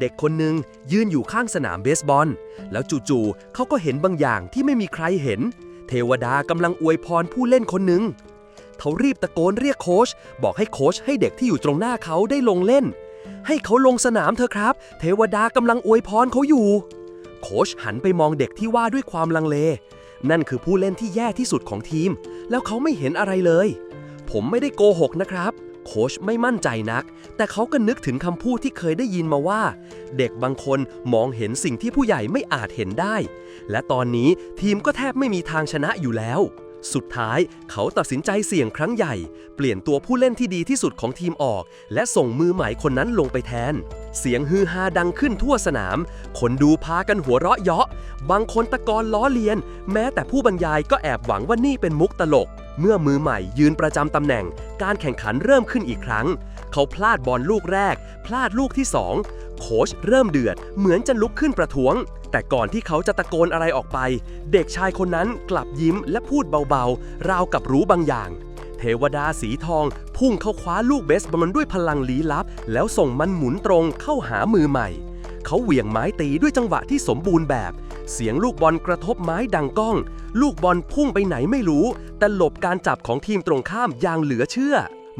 เด็กคนหนึ่งยืนอยู่ข้างสนามเบสบอล แล้วจู่ๆเขาก็เห็นบางอย่างที่ไม่มีใครเห็น เทวดากำลังอวยพรผู้เล่นคนหนึ่งเขารีบตะโกนเรียกโค้ชบอกให้โค้ชให้เด็กที่อยู่ตรงหน้าเขาได้ลงเล่น ให้เขาลงสนามเถอะครับ เทวดากำลังอวยพรเขาอยู่ โค้ชหันไปมองเด็กที่ว่าด้วยความลังเล นั่นคือผู้เล่นที่แย่ที่สุดของทีม แล้วเขาไม่เห็นอะไรเลย ผมไม่ได้โกหกนะครับ โค้ชไม่มั่นใจนัก แต่เขาก็นึกถึงคำพูดที่เคยได้ยินมาว่า เด็กบางคนมองเห็นสิ่งที่ผู้ใหญ่ไม่อาจเห็นได้ และตอนนี้ทีมก็แทบไม่มีทางชนะอยู่แล้ว สุดท้ายเขาตัดสินใจเสี่ยงครั้งใหญ่ เปลี่ยนตัวผู้เล่นที่ดีที่สุดของทีมออก และส่งมือใหม่คนนั้นลงไปแทน เสียงฮือฮาดังขึ้นทั่วสนาม คนดูพากันหัวเราะเยาะ บางคนตะกอนล้อเลียน แม้แต่ผู้บรรยายก็แอบหวังว่านี่เป็นมุกตลก เมื่อมือใหม่ยืนประจำตำแหน่ง การแข่งขันเริ่มขึ้นอีกครั้ง เขาพลาดบอลลูกแรก พลาดลูกที่สองโค้ชเริ่มเดือด เหมือนจะลุกขึ้นประท้วง แต่ก่อนที่เขาจะตะโกนอะไรออกไป เด็กชายคนนั้นกลับยิ้มและพูดเบาๆ ราวกับรู้บางอย่าง เทวดาสีทอง พุ่งเข้าคว้าลูกเบสบอลด้วยพลังลี้ลับ แล้วส่งมันหมุนตรงเข้าหามือใหม่ เขาเหวี่ยงไม้ตีด้วยจังหวะที่สมบูรณ์แบบ เสียงลูกบอลกระทบไม้ดังก้อง ลูกบอลพุ่งไปไหนไม่รู้ แต่หลบการจับของทีมตรงข้ามอย่างเหลือเชื่อ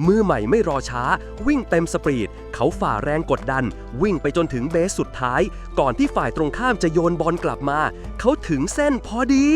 มือใหม่ไม่รอช้า วิ่งเต็มสปรีด เขาฝ่าแรงกดดัน วิ่งไปจนถึงเบสสุดท้าย ก่อนที่ฝ่ายตรงข้ามจะโยนบอลกลับมา เขาถึงเส้นพอดี